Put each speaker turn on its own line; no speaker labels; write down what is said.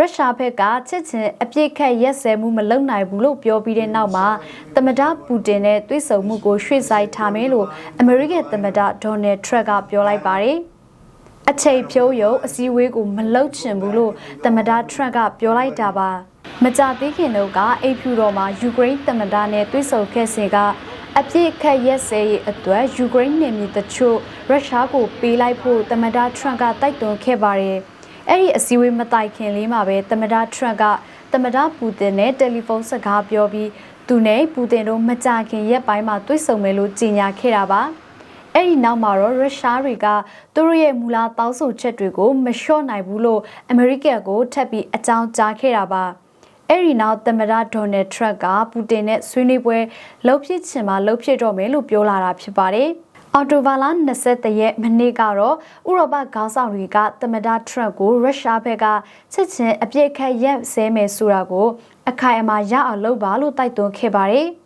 ရုရှားဘက်ကချစ်ချင်းအပြစ်ခတ်ရက်စဲမှုမလုပ်နိုင်ဘူးလို့ပြောပြီးတဲ့နောက်မှာသမ္မတပူတင်နဲ့တွေ့ဆုံမှုကိုရွှေ့ဆိုင်းထားမယ်လို့အမေရိကန်သမ္မတဒေါ်နယ်ထရက်ကပြောလိုက်ပါတယ်။အချိန်ဖြိုးရုံအစည်းအဝေးကိုမလုပ်ချင်ဘူးလို့သမ္မတထရက်ကပြောလိုက်တာပါ။မကြသေးခင်တော့ကအိတ်ဖြူတော်မှာယူကရိန်းသမ္မတနဲ့တွေ့ဆုံခဲ့စဉ်ကအပြစ်ခတ်ရက်စဲရေးအတွက်ယူကရိန်းနယ်မြေတချို့ရုရှားကိုပေးလိုက်ဖို့သမ္မတထရန့်ကတိုက်တွန်းခဲ့ပါတယ်။ အဲ့ဒီအစည်းအဝေးမတိုင်ခင်လေးမှာပဲသမ္မတထရန့်ကသမ္မတပူတင်နဲ့တယ်လီဖုန်းစကားပြောပြီးသူနဲ့ပူတင်တို့မကြခင်ရက်ပိုင်းမှာတွေ့ဆုံမယ်လို့ကြေညာခဲ့တာပါ။အဲ့ဒီနောက်မှာတော့ရုရှားတွေကသူတို့ရဲ့မူလတောင်းဆိုချက်တွေကိုမလျှော့နိုင်ဘူးလို့အမေရိကန်ကိုထပ်ပြီးအကြောင်းကြားခဲ့တာပါ။အဲ့ဒီနောက်သမ္မတဒေါ်နယ်ထရက်ကပူတင်နဲ့ဆွေးနွေးပွဲလှုပ်ဖြစ်ချင်မှလှုပ်ဖြစ်တော့မယ်လို့ပြောလာတာဖြစ်ပါတယ်။ အော်တိုဘာလ23ရက်မနေ့ကတော့ဥရောပခေါင်းဆောင်တွေကသမ္မတထရက်ကိုရုရှားဘက်ကချက်ချင်းအပြစ်ခတ်ရက်ဆဲမယ်ဆိုတာကိုအခိုင်အမာရအောင်လုပ်ပါလို့တိုက်တွန်းခဲ့ပါတယ်။